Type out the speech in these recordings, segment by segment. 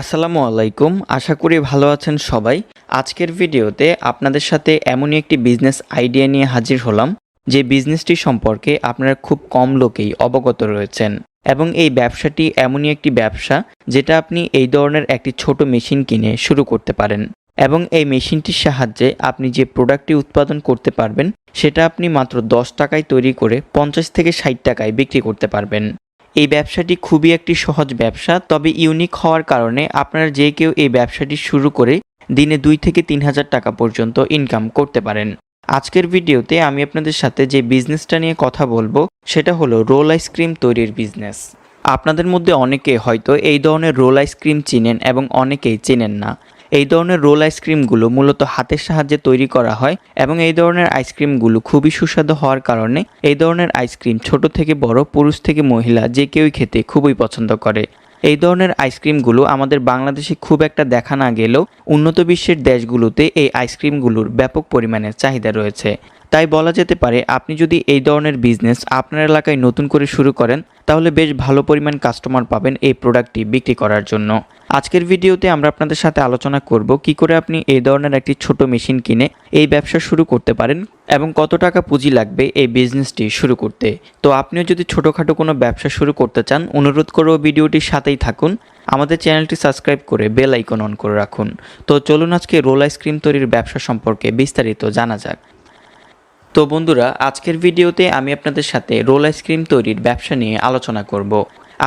আসসালামু আলাইকুম। আশা করি ভালো আছেন সবাই। আজকের ভিডিওতে আপনাদের সাথে এমনই একটি বিজনেস আইডিয়া নিয়ে হাজির হলাম, যে বিজনেসটি সম্পর্কে আপনারা খুব কম লোকেই অবগত রয়েছেন। এবং এই ব্যবসাটি এমনই একটি ব্যবসা, যেটা আপনি এই ধরনের একটি ছোট মেশিন কিনে শুরু করতে পারেন। এবং এই মেশিনটির সাহায্যে আপনি যে প্রোডাক্টটি উৎপাদন করতে পারবেন, সেটা আপনি মাত্র দশ টাকায় তৈরি করে পঞ্চাশ থেকে ষাট টাকায় বিক্রি করতে পারবেন। এই ব্যবসাটি খুবই একটি সহজ ব্যবসা, তবে ইউনিক হওয়ার কারণে আপনারা যে কেউ এই ব্যবসাটি শুরু করে দিনে দুই থেকে তিন হাজার টাকা পর্যন্ত ইনকাম করতে পারেন। আজকের ভিডিওতে আমি আপনাদের সাথে যে বিজনেসটা নিয়ে কথা বলব, সেটা হলো রোল আইসক্রিম তৈরির বিজনেস আপনাদের মধ্যে অনেকে হয়তো এই ধরনের রোল আইসক্রিম চিনেন এবং অনেকেই চেনেন না। এই ধরনের রোল আইসক্রিমগুলো মূলত হাতের সাহায্যে তৈরি করা হয় এবং এই ধরনের আইসক্রিমগুলো খুবই সুস্বাদু হওয়ার কারণে এই ধরনের আইসক্রিম ছোট থেকে বড়, পুরুষ থেকে মহিলা যে কেউই খেতে খুবই পছন্দ করে। এই ধরনের আইসক্রিমগুলো আমাদের বাংলাদেশে খুব একটা দেখা না গেলেও উন্নত বিশ্বের দেশগুলোতে এই আইসক্রিমগুলোর ব্যাপক পরিমাণের চাহিদা রয়েছে। তাই বলা যেতে পারে আপনি যদি এই ধরনের বিজনেস আপনার এলাকায় নতুন করে শুরু করেন, তাহলে বেশ ভালো পরিমাণ কাস্টমার পাবেন এই প্রোডাক্টটি বিক্রি করার জন্য। আজকের ভিডিওতে আমরা আপনাদের সাথে আলোচনা করব কি করে আপনি এই ধরনের একটি ছোট মেশিন কিনে এই ব্যবসা শুরু করতে পারেন এবং কত টাকা পুঁজি লাগবে এই বিজনেসটি শুরু করতে। তো আপনিও যদি ছোটোখাটো কোনো ব্যবসা শুরু করতে চান, অনুরোধ করব ভিডিওটির সাথেই থাকুন। আমাদের চ্যানেলটি সাবস্ক্রাইব করে বেল আইকন অন করে রাখুন। তো চলুন আজকে রোল আইসক্রিম তৈরির ব্যবসা সম্পর্কে বিস্তারিত জানা যাক। তো বন্ধুরা, আজকের ভিডিওতে আমি আপনাদের সাথে রোল আইসক্রিম তৈরির ব্যবসা নিয়ে আলোচনা করব।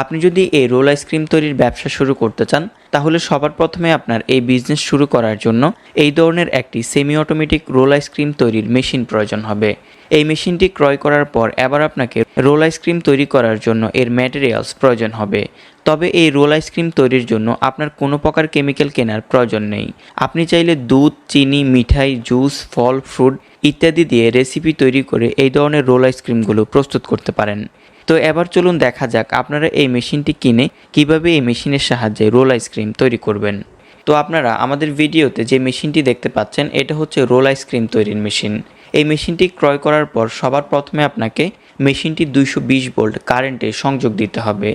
আপনি যদি এই রোল আইসক্রিম তৈরির ব্যবসা শুরু করতে চান, তাহলে সবার প্রথমে আপনার এই বিজনেস শুরু করার জন্য এই ধরনের একটি semi automatic roll ice cream তৈরির মেশিন প্রয়োজন হবে। এই মেশিনটি ক্রয় করার পর এবার আপনাকে রোল আইসক্রিম তৈরি করার জন্য এর ম্যাটেরিয়ালস প্রয়োজন হবে। তবে এই রোল আইসক্রিম তৈরির জন্য আপনার কোনো প্রকার কেমিক্যাল কেনার প্রয়োজন নেই। আপনি চাইলে দুধ, চিনি, মিঠাই জুস ফল ফ্রুট ইত্যাদি দিয়ে রেসিপি তৈরি করে এই ধরনের রোল আইসক্রিমগুলো প্রস্তুত করতে পারেন। তো এবার চলুন দেখা যাক আপনারা এই মেশিনটি কিনে কীভাবে এই মেশিনের সাহায্যে রোল আইসক্রিম তৈরি করবেন। তো আপনারা আমাদের ভিডিওতে যে মেশিনটি দেখতে পাচ্ছেন, এটা হচ্ছে রোল আইসক্রিম তৈরির মেশিন। এই মেশিনটি ক্রয় করার পর সবার প্রথমে আপনাকে মেশিনটি দুইশো বিশ ভোল্ট কারেন্টে সংযোগ দিতে হবে।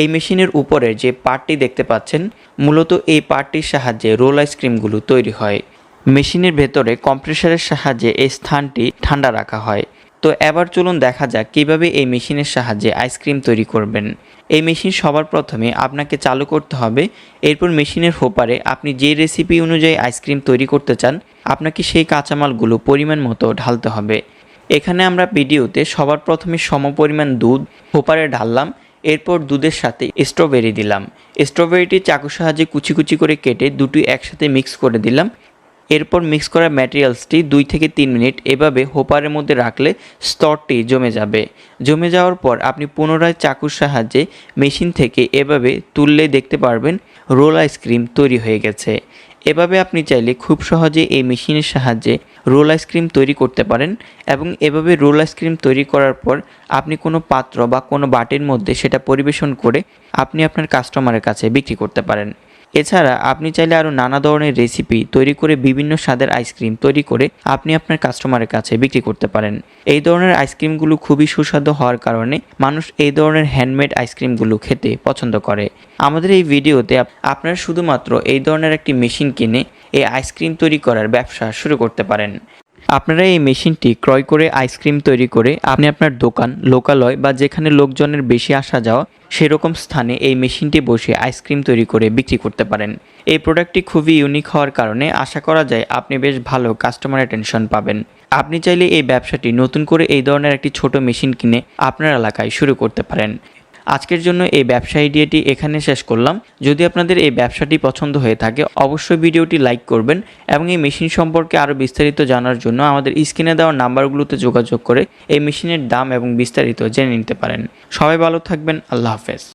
এই মেশিনের উপরে যে পার্টটি দেখতে পাচ্ছেন, মূলত এই পার্টটির সাহায্যে রোল আইসক্রিমগুলো তৈরি হয়। মেশিনের ভেতরে কম্প্রেসারের সাহায্যে এই স্থানটি ঠান্ডা রাখা হয়। তো এবার চলুন দেখা যাক কীভাবে এই মেশিনের সাহায্যে আইসক্রিম তৈরি করবেন। এই মেশিন সবার প্রথমে আপনাকে চালু করতে হবে। এরপর মেশিনের হোপারে আপনি যে রেসিপি অনুযায়ী আইসক্রিম তৈরি করতে চান, আপনাকে সেই কাঁচামালগুলো পরিমাণ মতো ঢালতে হবে। এখানে আমরা ভিডিওতে সবার প্রথমে সমপরিমাণ দুধ হোপারে ঢাললাম। এরপর দুধের সাথে স্ট্রবেরি দিলাম। স্ট্রবেরিটি চাকুর সাহায্যে কুচি কুচি করে কেটে দুটি একসাথে মিক্স করে দিলাম। এরপর মিক্স করা ম্যাটেরিয়ালসটি দুই থেকে তিন মিনিট এভাবে হোপারের মধ্যে রাখলে স্তরটি জমে যাবে। জমে যাওয়ার পর আপনি পুনরায় চাকুর সাহায্যে মেশিন থেকে এভাবে তুললে দেখতে পারবেন রোল আইসক্রিম তৈরি হয়ে গেছে। এভাবে আপনি চাইলে খুব সহজে এই মেশিনের সাহায্যে রোল আইসক্রিম তৈরি করতে পারেন এবং এভাবে রোল আইসক্রিম তৈরি করার পর আপনি কোনো পাত্র বা কোনো বাটির মধ্যে সেটা পরিবেশন করে আপনি আপনার কাস্টমারের কাছে বিক্রি করতে পারেন। এছাড়া আপনি চাইলে আরও নানা ধরনের রেসিপি তৈরি করে বিভিন্ন স্বাদের আইসক্রিম তৈরি করে আপনি আপনার কাস্টমারের কাছে বিক্রি করতে পারেন। এই ধরনের আইসক্রিমগুলো খুবই সুস্বাদু হওয়ার কারণে মানুষ এই ধরনের হ্যান্ডমেড আইসক্রিমগুলো খেতে পছন্দ করে। আমাদের এই ভিডিওতে আপনারা শুধুমাত্র এই ধরনের একটি মেশিন কিনে এই আইসক্রিম তৈরি করার ব্যবসা শুরু করতে পারেন। আপনারা এই মেশিনটি ক্রয় করে আইসক্রিম তৈরি করে আপনি আপনার দোকান, লোকালয় বা যেখানে লোকজনের বেশি আসা যাওয়া, সেরকম স্থানে এই মেশিনটি বসে আইসক্রিম তৈরি করে বিক্রি করতে পারেন। এই প্রোডাক্টটি খুবই ইউনিক হওয়ার কারণে আশা করা যায় আপনি বেশ ভালো কাস্টমার অ্যাটেনশন পাবেন। আপনি চাইলে এই ব্যবসাটি নতুন করে এই ধরনের একটি ছোট মেশিন কিনে আপনার এলাকায় শুরু করতে পারেন। আজকের জন্য এই ব্যবসা আইডিয়াটি এখানে শেষ করলাম। যদি আপনাদের এই ব্যবসাটি পছন্দ হয়ে থাকে, অবশ্যই ভিডিওটি লাইক করবেন এবং এই মেশিন সম্পর্কে আরও বিস্তারিত জানার জন্য আমাদের স্ক্রিনে দেওয়া নাম্বারগুলোতে যোগাযোগ করে এই মেশিনের দাম এবং বিস্তারিত জেনে নিতে পারেন। সবাই ভালো থাকবেন, আল্লাহ হাফেজ।